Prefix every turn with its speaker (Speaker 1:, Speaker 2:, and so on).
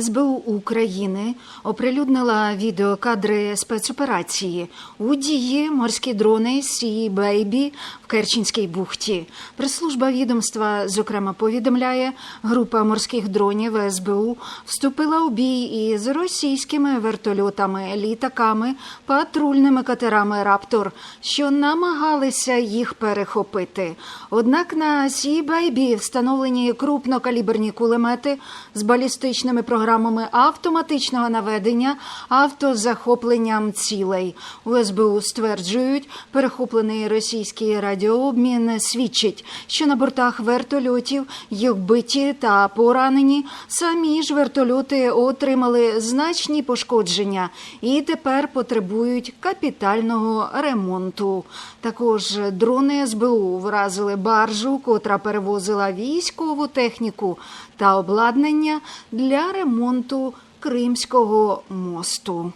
Speaker 1: СБУ України оприлюднила відеокадри спецоперації у дії морські дрони Сі Бейбі в Керченській бухті. Прес-служба відомства зокрема повідомляє, група морських дронів СБУ вступила у бій із російськими вертольотами, літаками, патрульними катерами Раптор, що намагалися їх перехопити. Однак на Сі Бейбі встановлені крупнокаліберні кулемети з балістичними програмами автоматичного наведення, автозахопленням цілей. У СБУ стверджують, перехоплений російський радіообмін свідчить, що на бортах вертольотів їх биті та поранені. Самі ж вертольоти отримали значні пошкодження і тепер потребують капітального ремонту. Також дрони СБУ вразили баржу, котра перевозила військову техніку та обладнання для ремонту Кримського мосту.